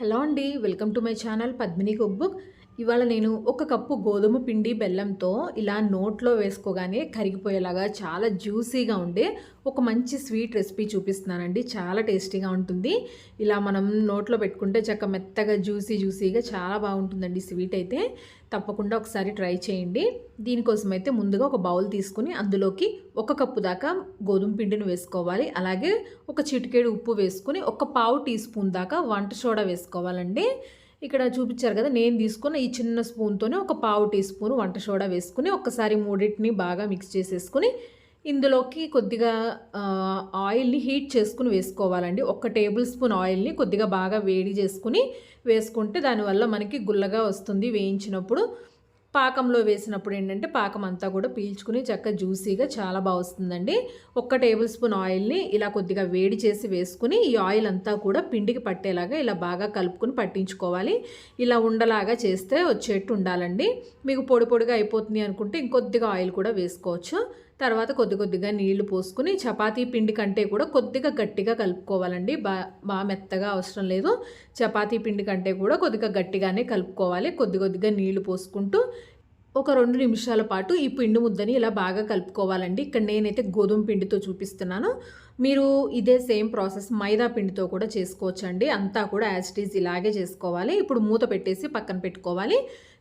Hello అండి welcome to my channel Padmini cook book. ఇవాళ నేను ఒక కప్పు గోధుమ పిండి బెల్లంతో ఇలా నోట్లో వేసుకోగానే కరిగిపోయేలాగా చాలా జ్యూసీగా ఉండే ఒక మంచి స్వీట్ రెసిపీ చూపిస్తున్నానండి. చాలా టేస్టీగా ఉంటుంది. ఇలా మనం నోట్లో పెట్టుకుంటే చక్క మెత్తగా జ్యూసీ జ్యూసీగా చాలా బాగుంటుందండి స్వీట్ అయితే. తప్పకుండా ఒకసారి ట్రై చేయండి. దీనికోసం అయితే ముందుగా ఒక బౌల్ తీసుకుని అందులోకి ఒక కప్పు దాకా గోధుమ పిండిని వేసుకోవాలి. అలాగే ఒక చిటికేడు ఉప్పు వేసుకుని ఒక పావు టీ స్పూన్ దాకా వంట సోడా వేసుకోవాలండి. ఇక్కడ చూపించారు కదా నేను తీసుకున్న ఈ చిన్న స్పూన్తోనే ఒక పావు టీ స్పూన్ వంట సోడా వేసుకుని ఒక్కసారి మూడింటిని బాగా మిక్స్ చేసేసుకుని ఇందులోకి కొద్దిగా ఆయిల్ని హీట్ చేసుకుని వేసుకోవాలండి. ఒక టేబుల్ స్పూన్ ఆయిల్ని కొద్దిగా బాగా వేడి చేసుకుని వేసుకుంటే దానివల్ల మనకి గుల్లగా వస్తుంది వేయించినప్పుడు. పాకంలో వేసినప్పుడు ఏంటంటే పాకం అంతా కూడా పీల్చుకుని చక్క జ్యూసీగా చాలా బాగా వస్తుందండి. ఒక్క టేబుల్ స్పూన్ ఆయిల్ని ఇలా కొద్దిగా వేడి చేసి వేసుకుని ఈ ఆయిల్ అంతా కూడా పిండికి పట్టేలాగా ఇలా బాగా కలుపుకుని పట్టించుకోవాలి. ఇలా ఉండలాగా చేస్తే వచ్చేట్టు ఉండాలండి. మీకు పొడి పొడిగా అయిపోతుంది అనుకుంటే ఇంకొద్దిగా ఆయిల్ కూడా వేసుకోవచ్చు. తర్వాత కొద్ది కొద్దిగా నీళ్ళు పోసుకుని చపాతీ పిండి కంటే కూడా కొద్దిగా గట్టిగా కలుపుకోవాలండి. బా బాగా మెత్తగా అవసరం లేదు. చపాతీ పిండి కంటే కూడా కొద్దిగా గట్టిగానే కలుపుకోవాలి. కొద్ది కొద్దిగా నీళ్ళు పోసుకుంటూ ఒక రెండు నిమిషాల పాటు ఈ పిండి ముద్దని ఇలా బాగా కలుపుకోవాలండి. ఇక్కడ నేనైతే గోధుమ పిండితో చూపిస్తున్నాను. మీరు ఇదే సేమ్ ప్రాసెస్ మైదా పిండితో కూడా చేసుకోవచ్చండి. అంతా కూడా యాజ్ ఇలాగే చేసుకోవాలి. ఇప్పుడు మూత పెట్టేసి పక్కన పెట్టుకోవాలి.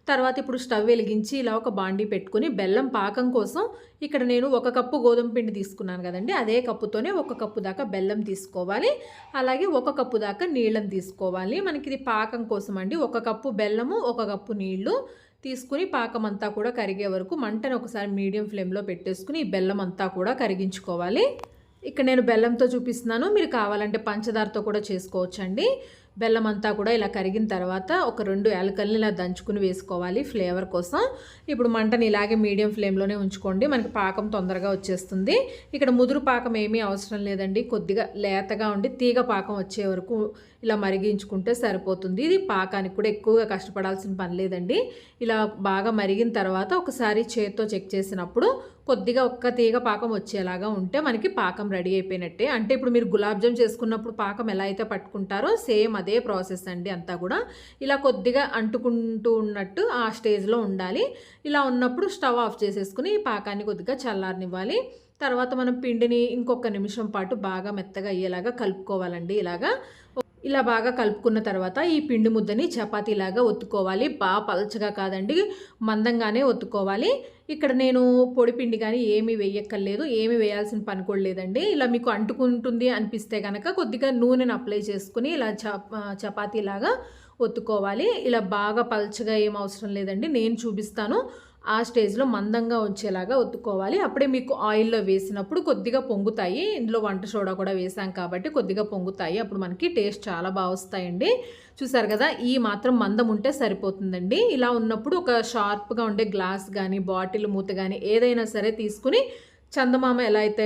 తర్వాత ఇప్పుడు స్టవ్ వెలిగించి ఇలా ఒక బాండీ పెట్టుకుని బెల్లం పాకం కోసం ఇక్కడ నేను ఒక కప్పు గోధుమ పిండి తీసుకున్నాను కదండి. అదే కప్పుతోనే ఒక కప్పు దాకా బెల్లం తీసుకోవాలి. అలాగే ఒక కప్పు దాకా నీళ్ళని తీసుకోవాలి. మనకి ఇది పాకం కోసం అండి ఒక కప్పు బెల్లము ఒక కప్పు నీళ్ళు తీసుకుని పాకం అంతా కూడా కరిగే వరకు మంటను ఒకసారి మీడియం ఫ్లేమ్లో పెట్టేసుకుని ఈ బెల్లం అంతా కూడా కరిగించుకోవాలి. ఇక్కడ నేను బెల్లంతో చూపిస్తున్నాను. మీరు కావాలంటే పంచదారతో కూడా చేసుకోవచ్చండి. బెల్లం అంతా కూడా ఇలా కరిగిన తర్వాత ఒక రెండు యాలకల్ని ఇలా దంచుకుని వేసుకోవాలి ఫ్లేవర్ కోసం. ఇప్పుడు మంటని ఇలాగే మీడియం ఫ్లేమ్లోనే ఉంచుకోండి. మనకి పాకం తొందరగా వచ్చేస్తుంది. ఇక్కడ ముదురు పాకం ఏమీ అవసరం లేదండి. కొద్దిగా లేతగా ఉండి తీగ పాకం వచ్చే వరకు ఇలా మరిగించుకుంటే సరిపోతుంది. ఇది పాకానికి కూడా ఎక్కువగా కష్టపడాల్సిన పని లేదండి. ఇలా బాగా మరిగిన తర్వాత ఒకసారి చేత్తో చెక్ చేసినప్పుడు కొద్దిగా ఒక్క తీగ పాకం వచ్చేలాగా ఉంటే మనకి పాకం రెడీ అయిపోయినట్టే. అంటే ఇప్పుడు మీరు గులాబ్ జామ్ చేసుకున్నప్పుడు పాకం ఎలా అయితే పట్టుకుంటారో సేమ్ అదే ప్రాసెస్ అండి అంతా కూడా. ఇలా కొద్దిగా అంటుకుంటూ ఉన్నట్టు ఆ స్టేజ్లో ఉండాలి. ఇలా ఉన్నప్పుడు స్టవ్ ఆఫ్ చేసేసుకుని ఈ పాకాన్ని కొద్దిగా చల్లారనివ్వాలి. తర్వాత మనం పిండిని ఇంకొక నిమిషం పాటు బాగా మెత్తగా అయ్యేలాగా కలుపుకోవాలండి ఇలాగా. ఇలా బాగా కలుపుకున్న తర్వాత ఈ పిండి ముద్దని చపాతీలాగా ఒత్తుకోవాలి. బాగా పలచగా కాదండి మందంగానే ఒత్తుకోవాలి. ఇక్కడ నేను పొడి పిండి కానీ ఏమీ వేయక్కర్లేదు ఏమి వేయాల్సిన పని కూడా లేదండి. ఇలా మీకు అంటుకుంటుంది అనిపిస్తే కనుక కొద్దిగా నూనెను అప్లై చేసుకుని ఇలా చపాతీలాగా ఒత్తుకోవాలి. ఇలా బాగా పలచగా ఏం అవసరం లేదండి నేను చూపిస్తాను. ఆ స్టేజ్లో మందంగా వచ్చేలాగా ఒత్తుకోవాలి. అప్పుడే మీకు ఆయిల్లో వేసినప్పుడు కొద్దిగా పొంగుతాయి. ఇందులో వంట సోడా కూడా వేసాం కాబట్టి కొద్దిగా పొంగుతాయి. అప్పుడు మనకి టేస్ట్ చాలా బాగా వస్తాయండి. చూసారు కదా ఈ మాత్రం మందం ఉంటే సరిపోతుందండి. ఇలా ఉన్నప్పుడు ఒక షార్ప్గా ఉండే గ్లాస్ కానీ బాటిల్ మూత కానీ ఏదైనా సరే తీసుకుని చందమామ ఎలా అయితే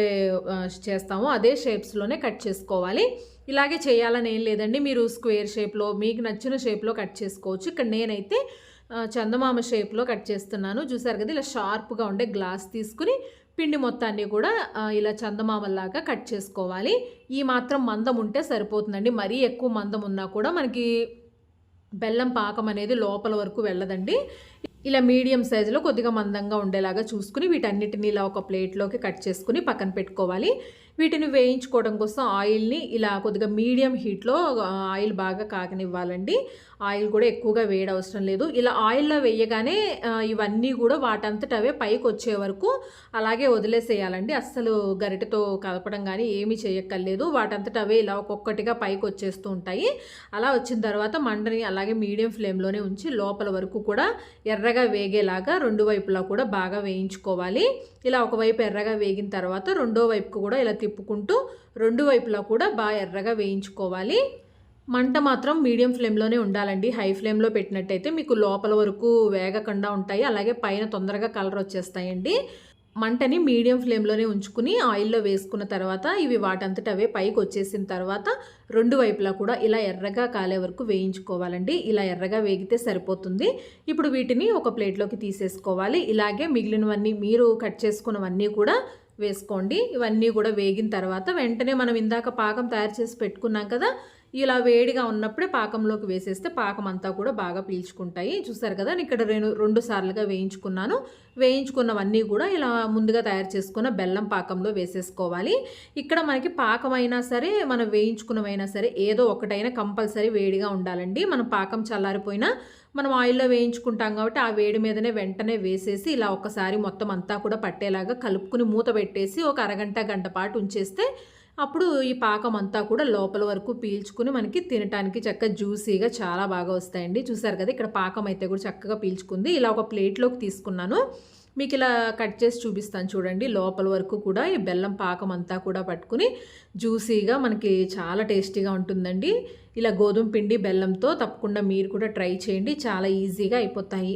చేస్తామో అదే షేప్స్లోనే కట్ చేసుకోవాలి. ఇలాగే చేయాలని ఏం లేదండి. మీరు స్క్వేర్ షేప్లో మీకు నచ్చిన షేప్లో కట్ చేసుకోవచ్చు. ఇక్కడ నేనైతే చందమామ షేప్లో కట్ చేస్తున్నాను. చూసారు కదా ఇలా షార్ప్గా ఉండే గ్లాస్ తీసుకుని పిండి మొత్తాన్ని కూడా ఇలా చందమామలాగా కట్ చేసుకోవాలి. ఈ మాత్రం మందం ఉంటే సరిపోతుందండి. మరీ ఎక్కువ మందం ఉన్నా కూడా మనకి బెల్లం పాకం అనేది లోపల వరకు వెళ్ళదండి. ఇలా మీడియం సైజులో కొద్దిగా మందంగా ఉండేలాగా చూసుకుని వీటన్నిటిని ఇలా ఒక ప్లేట్లోకి కట్ చేసుకుని పక్కన పెట్టుకోవాలి. వీటిని వేయించుకోవడం కోసం ఆయిల్ని ఇలా కొద్దిగా మీడియం హీట్లో ఆయిల్ బాగా కాకనివ్వాలండి ఆయిల్ కూడా ఎక్కువగా వేడి అవసరం లేదు. ఇలా ఆయిల్లో వేయగానే ఇవన్నీ కూడా వాటంతట అవే పైకి వచ్చే వరకు అలాగే వదిలేసేయాలండి. అస్సలు గరిటెతో కలపడం కానీ ఏమీ చేయక్కర్లేదు. వాటంతట అవే ఇలా ఒక్కొక్కటిగా పైకి వచ్చేస్తూ ఉంటాయి. అలా వచ్చిన తర్వాత మండని అలాగే మీడియం ఫ్లేమ్లోనే ఉంచి లోపల వరకు కూడా ఎర్రగా వేగేలాగా రెండు వైపులా కూడా బాగా వేయించుకోవాలి. ఇలా ఒకవైపు ఎర్రగా వేగిన తర్వాత రెండో వైపుకు కూడా ఇలా తిప్పుకుంటూ రెండు వైపులా కూడా బాగా ఎర్రగా వేయించుకోవాలి. మంట మాత్రం మీడియం ఫ్లేమ్లోనే ఉండాలండి. హై ఫ్లేమ్లో పెట్టినట్టయితే మీకు లోపల వరకు వేగకుండా ఉంటాయి. అలాగే పైన తొందరగా కలర్ వచ్చేస్తాయండి. మంటని మీడియం ఫ్లేమ్లోనే ఉంచుకుని ఆయిల్లో వేసుకున్న తర్వాత ఇవి వాటంతట అవే పైకి వచ్చేసిన తర్వాత రెండు వైపులా కూడా ఇలా ఎర్రగా కాలే వరకు వేయించుకోవాలండి. ఇలా ఎర్రగా వేగితే సరిపోతుంది. ఇప్పుడు వీటిని ఒక ప్లేట్లోకి తీసేసుకోవాలి. ఇలాగే మిగిలినవన్నీ మీరు కట్ చేసుకున్నవన్నీ కూడా వేసుకోండి. ఇవన్నీ కూడా వేగిన తర్వాత వెంటనే మనం ఇందాక పాకం తయారు చేసి పెట్టుకున్నాం కదా ఇలా వేడిగా ఉన్నప్పుడే పాకంలోకి వేసేస్తే పాకం అంతా కూడా బాగా పీల్చుకుంటాయి. చూసారు కదా నేను ఇక్కడ రెండు రెండు సార్లుగా వేయించుకున్నాను. వేయించుకున్నవన్నీ కూడా ఇలా ముందుగా తయారు చేసుకున్న బెల్లం పాకంలో వేసేసుకోవాలి. ఇక్కడ మనకి పాకం అయినా సరే మనం వేయించుకున్నవైనా సరే ఏదో ఒకటైనా కంపల్సరీ వేడిగా ఉండాలండి. మనం పాకం చల్లారిపోయినా మనం ఆయిల్లో వేయించుకుంటాం కాబట్టి ఆ వేడి మీదనే వెంటనే వేసేసి ఇలా ఒకసారి మొత్తం అంతా కూడా పట్టేలాగా కలుపుకుని మూత పెట్టేసి ఒక అరగంట గంట పాటు ఉంచేస్తే అప్పుడు ఈ పాకం అంతా కూడా లోపల వరకు పీల్చుకుని మనకి తినటానికి చక్కగా జ్యూసీగా చాలా బాగా వస్తాయండి. చూసారు కదా ఇక్కడ పాకం అయితే కూడా చక్కగా పీల్చుకుంది. ఇలా ఒక ప్లేట్లోకి తీసుకున్నాను. మీకు ఇలా కట్ చేసి చూపిస్తాను చూడండి. లోపల వరకు కూడా ఈ బెల్లం పాకం అంతా కూడా పట్టుకుని జ్యూసీగా మనకి చాలా టేస్టీగా ఉంటుందండి. ఇలా గోధుమ పిండి బెల్లంతో తప్పకుండా మీరు కూడా ట్రై చేయండి. చాలా ఈజీగా అయిపోతాయి.